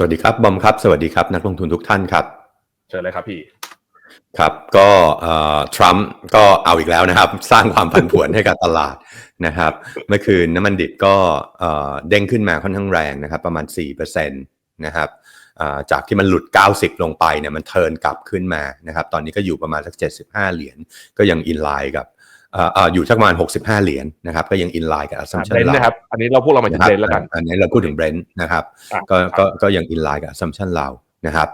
สวัสดีครับบอมครับ สวัสดีครับ นักลงทุนทุกท่านครับ เชิญเลยครับพี่ครับก็ทรัมป์ก็เอาอีกแล้วนะครับ สร้างความผันผวนให้กับตลาดนะครับ เมื่อคืนน้ำมันดิบก็เอ่อเด้งขึ้นมาค่อนข้างแรงนะครับ ประมาณ 4%นะครับอ่าจากที่มันหลุด 90 ลงไปเนี่ยมันเทิร์นกลับขึ้นมานะครับ ตอนนี้ก็อยู่ประมาณสัก 75 เหรียญก็ยังอินไลน์กับเอ่อเอ่ออยู่สักประมาณ 65 เหรียญนะครับ ก็ยังอินไลน์กับ assumption เบรนท์นะครับ อันนี้เราพูดเราหมายถึงเบรนท์แล้วกัน อันนี้เราพูดถึงเบรนท์นะครับอะก็ก็ก็ยังอินไลน์กับ assumption เรานะครับ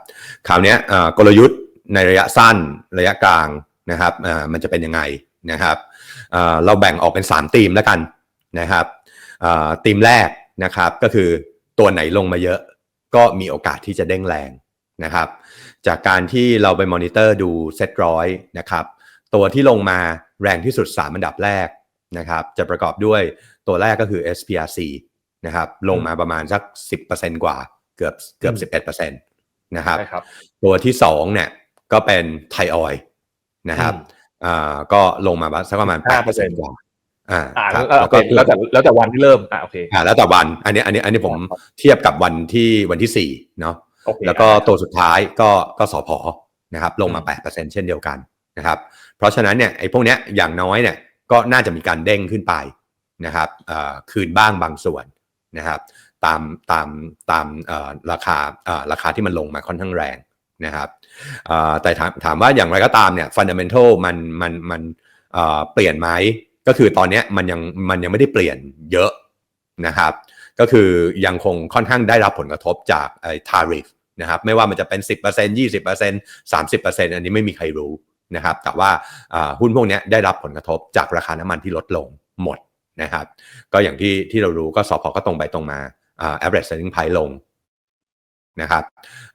คราวเนี้ยเอ่อกลยุทธ์ในระยะสั้นระยะกลางนะครับเอ่อมันจะเป็นยังไงนะครับเอ่อเราแบ่งออกเป็น 3 ธีมแล้วกันนะครับเอ่อธีมแรกนะครับก็คือตัวไหนลงมาเยอะก็มีโอกาสที่จะเด้งแรงนะครับ จากการที่เราไปมอนิเตอร์ดูเซ็ตร้อยนะครับ ตัวที่ลงมา แรงที่สุด 3 อันดับแรกนะครับจะประกอบด้วยตัวแรกก็คือ SPRC นะครับลงมาประมาณสัก 10%กว่าเกือบเกือบ 11%นะครับใช่ครับตัวที่2เนี่ยก็เป็นไทยออยนะครับอืมอ่าก็ลงมาสักประมาณ5% 8%กว่าอ่าอ่าครับแล้วโอเคแล้วแต่แล้วแต่วันที่เริ่มอ่าโอเคอ่าแล้วแต่วันอันนี้อันนี้อันนี้ผมเทียบกับวันที่วันที่4เนาะโอเคแล้วก็ตัวสุดท้ายก็ก็สอพอนะครับลงมา 8%เช่นเดียวกันนะครับ เพราะฉะนั้นเนี่ยไอ้พวกเนี้ยอย่างน้อยเนี่ยก็น่าจะมีการเด้งขึ้นไปนะครับคืนบ้างบางส่วนนะครับตามตามตามราคาราคาที่มันลงมาค่อนข้างแรงนะครับแต่ถามถามว่าอย่างไรก็ตามเนี่ยฟันเดเมนทัลมันมันมันเปลี่ยนไหมก็คือตอนนี้มันยังมันยังไม่ได้เปลี่ยนเยอะนะครับก็คือยังคงค่อนข้างได้รับผลกระทบจากไอ้ tariff นะครับไม่ว่ามันจะเป็น 10% 20% 30%อันนี้ไม่มีใครรู้ นะครับแต่ว่าอ่าหุ้นพวกเนี้ยได้รับผลกระทบจากราคาน้ำมันที่ลดลงหมดนะครับก็อย่างที่ที่เรารู้ก็สพก็ตรงไปตรงมาอ่า average selling price ลงนะครับ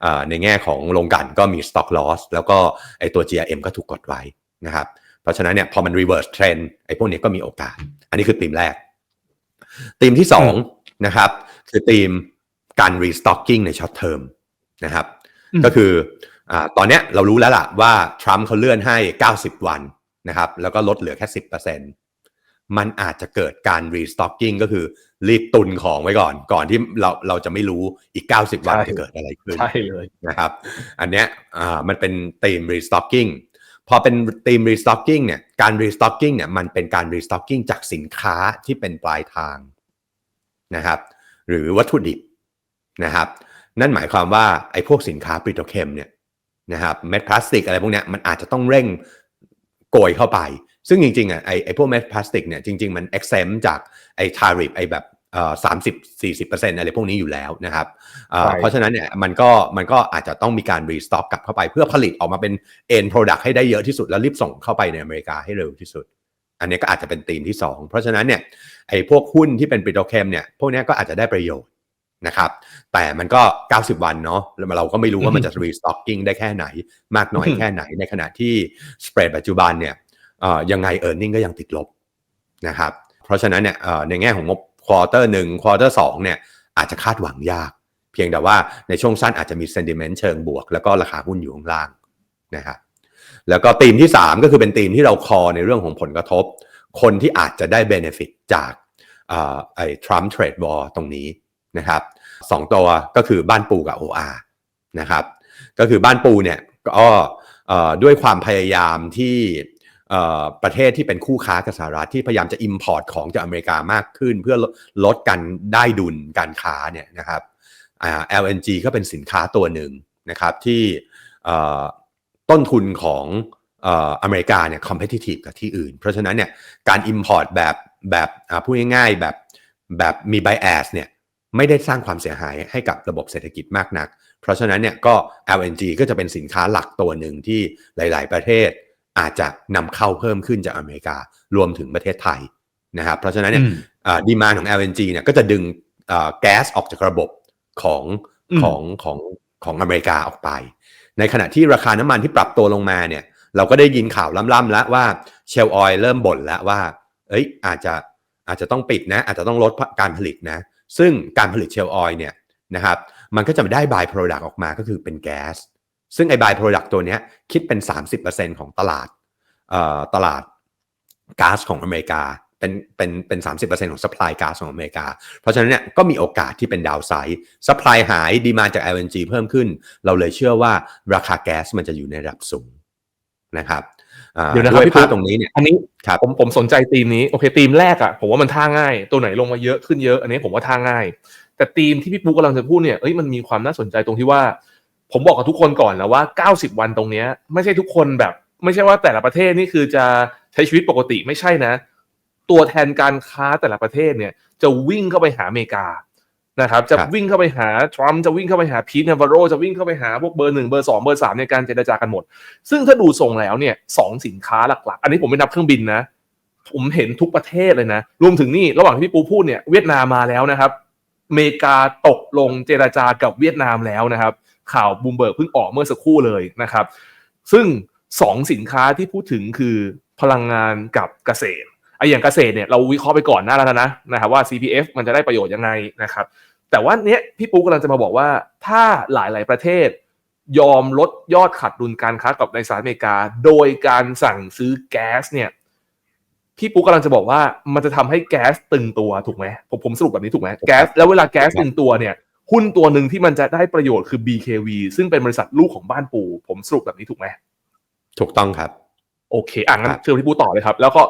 อ่าในแง่ของโรงกลันก็มี stock loss แล้วก็ไอตัว GRM ก็ถูกกดไว้นะครับเพราะฉะนั้นเนี่ยพอมัน reverse trend ไอพวกนี้ก็มีโอกาส อันนี้คือธีมแรกธีมที่สองนะครับคือธีมการ restocking ใน short term นะครับอืมก็คือ อาตอนเนี้ยเรารู้แล้วล่ะว่าทรัมป์เขาเลื่อนให้ 90 วันนะครับแล้วก็ลดเหลือแค่ 10%มันอาจจะเกิดการ restocking ก็คือรีบตุนของไว้ก่อน ก่อนที่เราเราจะไม่รู้อีก 90 วันใช่จะเกิดอะไรขึ้นใช่เลยนะครับอันเนี้ยอ่ามันเป็นธีม restocking พอเป็นธีม restocking เนี่ยการ restocking เนี่ยมันเป็นการ restocking จากสินค้าที่เป็นปลายทางนะครับหรือวัตถุดิบนะครับนั่นหมายความว่าไอ้พวกสินค้าปิโตรเคมเนี่ย นะครับเม็ดพลาสติกอะไรพวกเนี้ยมันอาจจะต้องเร่งโกยเข้าไป ซึ่งจริงๆอะไอ้ไอ้พวกเม็ดพลาสติกเนี่ยจริง ๆ มัน exempt จากไอ้ tariff ไอ้แบบเอ่อสามสิบสี่สิบเปอร์เซ็นต์อะไรพวกนี้อยู่แล้วนะครับเอ่อใช่เพราะฉะนั้นเนี่ยมันก็มันก็อาจจะต้องมีการ restock กลับเข้าไป เพื่อผลิตออกมาเป็น end product ให้ได้เยอะที่สุด แล้วรีบส่งเข้าไปในอเมริกาให้เร็วที่สุด อันนี้ก็อาจจะเป็นธีมที่ 2 เพราะฉะนั้นเนี่ยไอ้พวกหุ้นที่เป็นปิโตรเคมเนี่ยพวกเนี้ยก็อาจจะได้ประโยชน์ นะครับแต่มันก็ 90 วันเนาะแล้วเราก็ไม่รู้ว่ามันจะ restocking ได้แค่ไหน มากน้อยอืมแค่ไหนในขณะที่ spread ปัจจุบันเนี่ยเอ่อยังไง earning ก็ยังติดลบนะครับเพราะฉะนั้นเนี่ยเอ่อในแง่ของงบ quarter หนึ่ง quarter สองเนี่ยอาจจะคาดหวังยาก เพียงแต่ว่าในช่วงสั้นอาจจะมี sentiment เชิงบวก แล้วก็ราคาหุ้นอยู่ข้างล่างนะครับแล้วก็ธีมที่ 3 ก็คือเป็นธีมที่เราคอในเรื่องของผลกระทบ คนที่อาจจะได้ benefit จากเอ่อไอ้ Trump trade war ตรงนี้ นะครับสองตัวก็คือบ้านปูกับ OR นะครับก็คือบ้านปูเนี่ยก็ด้วยความพยายามที่ประเทศที่เป็นคู่ค้ากับสหรัฐที่พยายามจะ import ของจากอเมริกามากขึ้น เพื่อลดลดการได้ดุลการค้าเนี่ยนะครับ LNG ก็เป็นสินค้าตัวหนึ่งนะครับที่ต้นทุนของอเมริกาเนี่ย competitive กับที่อื่น เพราะฉะนั้นเนี่ยการ import แบบแบบพูดง่ายๆแบบแบบมี bias เนี่ย ไม่ได้สร้างความเสียหายให้กับระบบเศรษฐกิจมากนัก เพราะฉะนั้นเนี่ยก็ LNG ก็จะเป็นสินค้าหลักตัวหนึ่งที่หลาย ๆ ประเทศ อาจจะนำเข้าเพิ่มขึ้นจากอเมริการวมถึงประเทศไทยนะครับเพราะฉะนั้นเนี่ยอืมดีมานของ LNG เนี่ยก็จะดึงอ่าแก๊สออกจากระบบของอืมของของของอเมริกาออกไป ในขณะที่ราคาน้ำมันที่ปรับตัวลงมาเนี่ยเราก็ได้ยินข่าวล่ำๆแล้วว่าเชลออยเริ่มบ่นแล้วว่า เอ้ยอาจจะอาจจะต้องปิดนะ อาจจะต้องลดการผลิตนะ ซึ่งการผลิตเชลล์ออยเนี่ยนะครับมันก็จะได้บายโปรดักต์ออกมาก็คือเป็นแก๊สซึ่งไอ้บายโปรดักต์ตัวนี้คิดเป็น 30%ของตลาดตลาดก๊าซของอเมริกาเป็นเป็นเป็นสามสิบเปอร์เซ็นต์ของ supply gas ของอเมริกา เพราะฉะนั้นเนี่ยก็มีโอกาสที่เป็นดาวไซด์ supply หายดีมาจาก LNG เพิ่มขึ้น เราเลยเชื่อว่าราคาแก๊สมันจะอยู่ในระดับสูงนะครับ เดี๋ยวนะครับด้วยพี่ปุ๊ภาพตรงนี้เนี่ยอันนี้ครับผมผมสนใจธีมนี้โอเคธีมแรกอะผมว่ามันท่าง่าย ตัวไหนลงมาเยอะขึ้นเยอะ อันนี้ผมว่าท่าง่าย แต่ธีมที่พี่ปุ๊กกำลังจะพูดเนี่ยเอ้ยมันมีความน่าสนใจตรงที่ว่า ผมบอกกับทุกคนก่อนแล้วว่า 90 วันตรงเนี้ยไม่ใช่ทุกคนแบบ ไม่ใช่ว่าแต่ละประเทศนี่คือจะใช้ชีวิตปกติไม่ใช่นะ ตัวแทนการค้าแต่ละประเทศเนี่ยจะวิ่งเข้าไปหาอเมริกา นะครับจะครับวิ่งเข้าไปหาทรัมป์จะวิ่งเข้าไปหาพีทเนวาโรจะวิ่งเข้าไปหาพวกเบอร์หนึ่งเบอร์สองเบอร์สามในการเจรจากันหมด ซึ่งถ้าดูทรงแล้วเนี่ยสองสินค้าหลักๆ อันนี้ผมไม่นับเครื่องบินนะ ผมเห็นทุกประเทศเลยนะ รวมถึงนี่ระหว่างที่พี่ปูพูดเนี่ยเวียดนามมาแล้วนะครับอเมริกาตกลงเจรจากับเวียดนามแล้วนะครับ ข่าวบูมเบิร์กเพิ่งออกเมื่อสักครู่เลยนะครับ ซึ่งสองสินค้าที่พูดถึงคือพลังงานกับเกษตร ไอ้อย่างเกษตรเนี่ยเราวิเคราะห์ไปก่อนหน้าแล้วนะนะครับว่า CPF มันจะได้ประโยชน์ยังไงนะครับ แต่ว่าเนี้ยพี่ปูกำลังจะมาบอกว่าถ้าหลาย ๆ ประเทศ ยอมลดยอดขาดดุลการค้ากับในสหรัฐอเมริกา โดยการสั่งซื้อแก๊สเนี่ยพี่ปุ๊กกำลังจะบอกว่ามันจะทำให้แก๊สตึงตัวถูกไหมผมผมสรุปแบบนี้ถูกไหมแก๊สแล้วเวลาแก๊สตึงตัวเนี่ยหุ้นตัวหนึ่งที่มันจะได้ประโยชน์คือ BKV ซึ่งเป็นบริษัทลูกของบ้านปูผมสรุปแบบนี้ถูกไหม ถูกต้องครับ โอเค อะงั้นครับเชิญพี่ปูต่อเลยครับ แล้วก็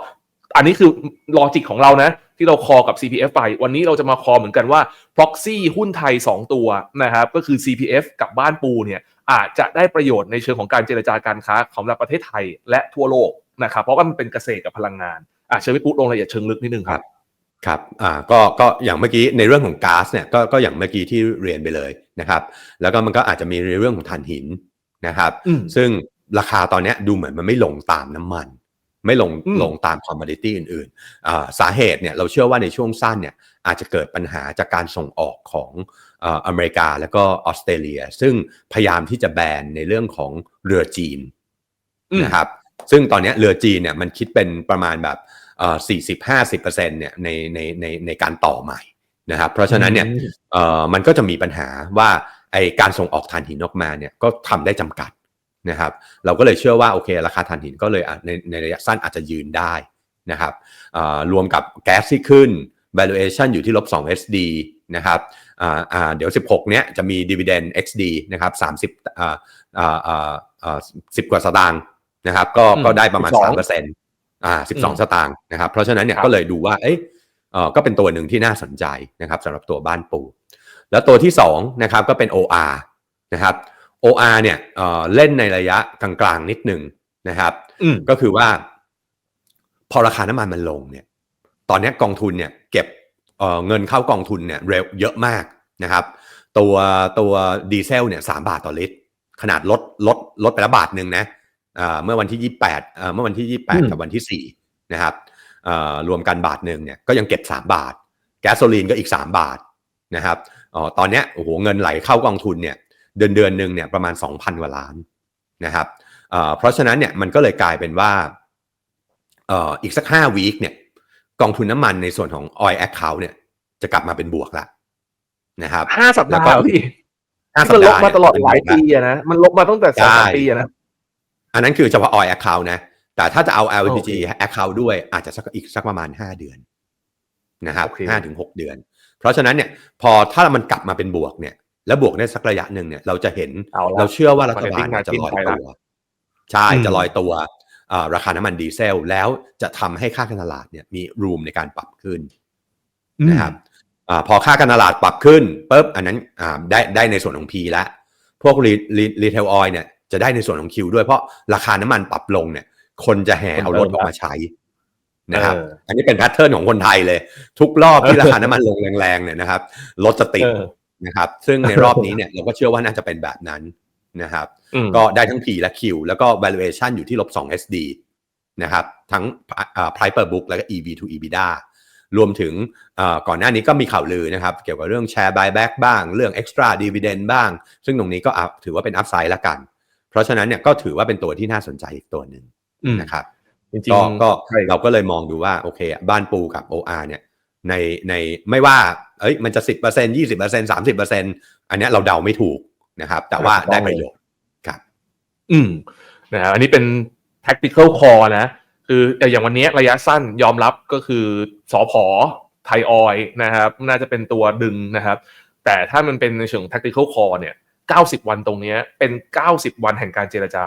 อันนี้คือลอจิกของเรานะ ที่เราคอกับ CPF ไป วันนี้เราจะมาคอเหมือนกันว่า proxy หุ้นไทย 2 ตัวนะครับ ก็คือ CPF กับบ้านปูเนี่ยอาจจะได้ประโยชน์ในเชิงของการเจรจาการค้าของประเทศไทยและทั่วโลกนะครับ เพราะว่ามันเป็นเกษตรกับพลังงานอะเชิญพี่ปูลงรายละเอียดเชิงลึกนิดนึงครับครับอ่าก็ก็อย่างเมื่อกี้ในเรื่องของก๊าซเนี่ยก็ก็อย่างเมื่อกี้ที่เรียนไปเลยนะครับ แล้วก็มันก็อาจจะมีในเรื่องของถ่านหินนะครับอืมซึ่งราคาตอนเนี้ยดูเหมือนมันไม่ลงตามน้ำมัน ไม่ลงอืมลงตามคอมม o ดิตี้อื่นๆอ่าสาเหตุเนี่ยเราเชื่อว่าในช่วงสั้นเนี่ยอาจจะเกิดปัญหาจากการส่งออกของเอ่ออเมริกาแล้วก็ออสเตรเลีย ซึ่งพยายามที่จะแบนในเรื่องของเรือจีนอืมนะครับซึ่งตอนเนี้ยเรือจีนเนี่ยมันคิดเป็นประมาณแบบเอ่อสี่สิบห้าสิบเปอร์เซ็นต์เนี่ยในในในในการต่อใหม่นะครับเพราะฉะนั้นเนี่ยเอ่อมันก็จะมีปัญหาว่าไอการส่งออกถ่านหินออกมาเนี่ยก็ทำได้จำกัด นะครับเราก็เลยเชื่อว่าโอเค ราคาถ่านหินก็เลยอะในในระยะสั้นอาจจะยืนได้นะครับเอ่อรวมกับแก๊สที่ขึ้น valuation อยู่ที่ลบ2 SD นะครับอ่าอ่าเดี๋ยว 16 เนี้ยจะมี dividend XD นะครับ30อ่าอ่าอ่าอ่า10กว่าสตางค์นะครับก็อืมก็ได้ประมาณ12 3%อ่าอืม12 สตางค์นะครับเพราะฉะนั้นเนี่ยครับก็เลยดูว่าเอ้ยเอ่อก็เป็นตัวหนึ่งที่น่าสนใจนะครับสำหรับตัวบ้านปู แล้วตัวที่2นะครับก็เป็น OR นะครับ OR เนี่ยเอ่อเล่นในระยะกลางๆนิดหนึ่งนะครับอืมก็คือว่า พอราคาน้ำมันมันลงเนี่ย ตอนเนี้ยกองทุนเนี่ยเก็บเอ่อเงินเข้ากองทุนเนี่ยเร็วเยอะมากนะครับ ตัวตัวดีเซลเนี่ยสามบาทต่อลิตร ขนาดลดลดลดไปละบาทหนึ่งนะอ่าเมื่อวันที่ยี่แปดเมื่อวันที่ยี่แปดอืมกับวันที่สี่นะครับอ่ารวมกันบาทหนึ่งเนี่ยก็ยังเก็บสามบาท แก๊สโซลีนก็อีกสามบาทนะครับอ๋อตอนเนี้ยโอ้โหเงินไหลเข้ากองทุนเนี่ย เดือนเดือนหนึ่งเนี่ยประมาณ 2,000กว่าล้านนะครับเอ่อเพราะฉะนั้นเนี่ยมันก็เลยกลายเป็นว่าเอ่ออีกสัก5วีคเนี่ยกองทุนน้ำมันในส่วนของ oil account เนี่ยจะกลับมาเป็นบวกแล้วนะครับห้าสัปแล้ดาวก็ห์พี่ห้าที่มันลบสัปมาห์ตลอดเนี่หลายปีอะนะ มันลบมาตั้งแต่สองสามใช่ปีอะนะ อันนั้นคือเฉพาะ oil account นะ แต่ถ้าจะเอา LPG โอเค account ด้วยอาจจะสักอีกสักประมาณ5เดือนนะครับโอเคห้าถึงหกเดือน เพราะฉะนั้นเนี่ยพอถ้ามันกลับมาเป็นบวกเนี่ย แล้วบวกได้สักระยะหนึ่งเนี่ยเราจะเห็นเอาละเราเชื่อว่ารัฐบาล Marketing เนี่ยจะลอย margin ไปตัละวใช่อืมจะลอยตัวเอ่อราคาน้ำมันดีเซลแล้วจะทำให้ค่าการตลาดเนี่ยมีรูมในการปรับขึ้นนะครับอาพอค่าการตลาดปรับขึ้นปุ๊บอันนั้นอ่าได้ได้ในส่วนของ P แล้วพวกรีรีรีเทลออยเนี่ยจะได้ในส่วนของ Q ด้วยเพราะราคาน้ำมันปรับลงเนี่ย คนจะแห่เอารถออกมาใช้นะครับเอออันนี้เป็นแพทเทิร์นของคนไทยเลย ทุกรอบที่ราคาน้ำมันลงแรงๆเนี่ยนะครับรถจะติดเออ นะครับ ซึ่งในรอบนี้เนี่ยเราก็เชื่อว่าน่าจะเป็นแบบนั้นนะครับอืมก็ได้ทั้ง P และ Q แล้วก็ valuation อยู่ที่ลบ2 SD นะครับ ทั้งอ่า price per book แล้วก็ EV to EBITDA รวมถึงอ่าก่อนหน้านี้ก็มีข่าวลือนะครับ เกี่ยวกับเรื่อง share buyback บ้าง เรื่อง extra dividend บ้าง ซึ่งตรงนี้ก็อะถือว่าเป็น upside ละกัน เพราะฉะนั้นเนี่ยก็ถือว่าเป็นตัวที่น่าสนใจอีกตัวหนึ่งอืมนะครับจริงก็ๆก็ใช่เราก็เลยมองดูว่าโอเค บ้านปูกับ OR เนี่ยในในไม่ว่า เอ้ยมันจะ10% 20% 30%อันเนี้ยเราเดาไม่ถูกนะครับ แต่ว่าได้ประโยชน์ครับ อืมนะครับอันนี้เป็น tactical call นะคคืออย่างวันนี้ระยะสั้นยอมรับก็คือสอพอไทยออยล์นะครับ น่าจะเป็นตัวดึงนะครับ แต่ถ้ามันเป็นในเชิง tactical call เนี่ย 90 วันตรงเนี้ยเป็น 90 วันแห่งการเจรจา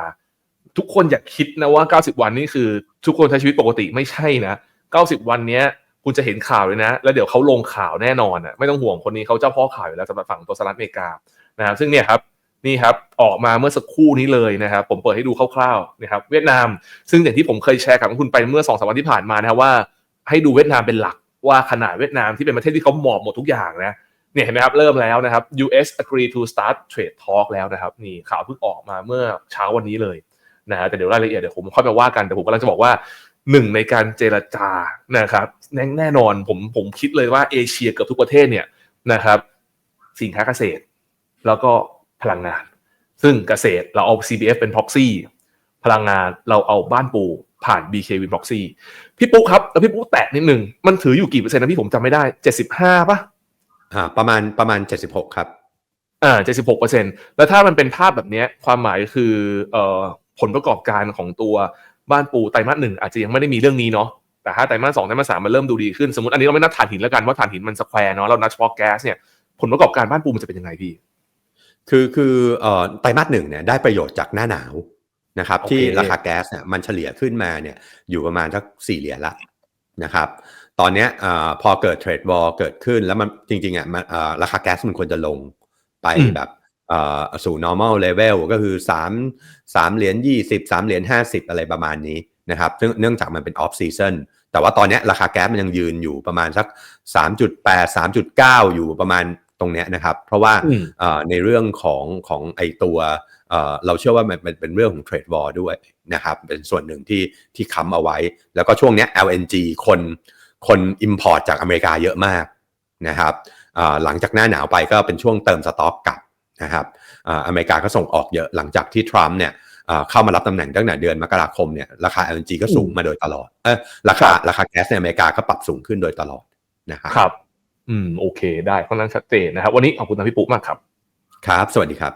ทุกคนอย่าคิดนะว่า 90 วันนี่คือ ทุกคนใช้ชีวิตปกติไม่ใช่นะ 90 วันเนี้ย คุณจะเห็นข่าวเลยนะ แล้วเดี๋ยวเขาลงข่าวแน่นอนอะไม่ต้องห่วงคนนี้เขาเจ้าพ่อข่าวอยู่แล้วสำหรับฝั่งตัวสหรัฐอเมริกานะครับซึ่งเนี่ยครับนี่ครับออกมาเมื่อสักครู่นี้เลยนะครับผมเปิดให้ดูคร่าวๆนะครับเวียดนาม ซึ่งอย่างที่ผมเคยแชร์กับคุณไปเมื่อสองสามวันที่ผ่านมานะครับว่า ให้ดูเวียดนามเป็นหลักว่าขนาดเวียดนามที่เป็นประเทศที่เขาหมอบหมดทุกอย่างนะเนี่ยเห็นไหมครับเริ่มแล้วนะครับ US agree to start trade talk แล้วนะครับนี่ข่าวเพิ่งออกมาเมื่อเช้าวันนี้เลยนะฮะแต่เดี๋ยวรายละเอียดเดี๋ยวผมค่อยมาว่ากันแต่ผมกำลังจะบอกว่า หนึ่งในการเจรจานะครับแน่แน่นอนผมผมคิดเลยว่าเอเชียเกือบทุกประเทศเนี่ยนะครับ สินค้าเกษตร แล้วก็พลังงาน ซึ่งเกษตรเราเอา CBF เป็น proxy พลังงานเราเอาบ้านปูผ่าน BK Win proxy พี่ปุ๊ครับ แล้วพี่ปุ๊แตะนิดนึงมันถืออยู่กี่เปอร์เซ็นต์นะพี่ผมจำไม่ได้ 75ป่ะอ่าประมาณประมาณ 76 ครับอ่า76เปอร์เซ็นต์แล้วถ้ามันเป็นภาพแบบเนี้ยความหมายคือเอ่อผลประกอบการของตัว บ้านปูไตรมาสหนึ่งอาจจะยังไม่ได้มีเรื่องนี้เนาะแต่ถ้าไตรมาสสองไตรมาสสามมันเริ่มดูดีขึ้นสมมติอันนี้เราไม่นับถ่านหินแล้วกันว่าถ่านหินมันสแควร์เนาะเรานับเฉพาะแก๊สเนี่ยผลประกอบการบ้านปูมันจะเป็นยังไงพี่คือคือเอ่อไตรมาสหนึ่งเนี่ยได้ประโยชน์จากหน้าหนาวนะครับโอเคที่ราคาแก๊สเนี่ยมันเฉลี่ยขึ้นมาเนี่ยอยู่ประมาณสักสี่เหรียญละนะครับ ตอนเนี้ยเอ่อพอเกิดเทรดวอลเกิดขึ้นแล้วมันจริงๆอะมันเอ่อราคาแก๊สมันควรจะลงไปอืมแบบเอ่อ สู่ normal level ก็คือ 3 3 เหรียญ20 3 เหรียญ50 อะไรประมาณนี้นะครับซึ่งเนื่องจากมันเป็น off season แต่ว่าตอนเนี้ยราคาแก๊สมันยังยืนอยู่ประมาณสัก 3.8 3.9 อยู่ประมาณตรงเนี้ยนะครับ เพราะว่าอืมเอ่อในเรื่องของของไอตัวเอ่อเราเชื่อว่ามันมันเป็นเรื่องของเทรดวอลด้วยนะครับ เป็นส่วนหนึ่งที่ที่ค้ำเอาไว้ แล้วก็ช่วงเนี้ย LNG คนคน import จากอเมริกาเยอะมากนะครับเอ่อหลังจากหน้าหนาวไปก็เป็นช่วงเติมสต็อกกลับ นะครับเอ่ออเมริกาก็ส่งออกเยอะหลังจากที่ทรัมป์เนี่ยเอ่อเข้ามารับตำแหน่งตั้งแต่เดือนมกราคมเนี่ยราคา LNG ก็สูงมาโดยตลอดเออราคาราคาแก๊สในอเมริกาก็ปรับสูงขึ้นโดยตลอดนะครับครับ อืมโอเค ได้ค่อนข้างชัดเจนนะครับ วันนี้ขอบคุณนะพี่ปุ๊มากครับ ครับ สวัสดีครับ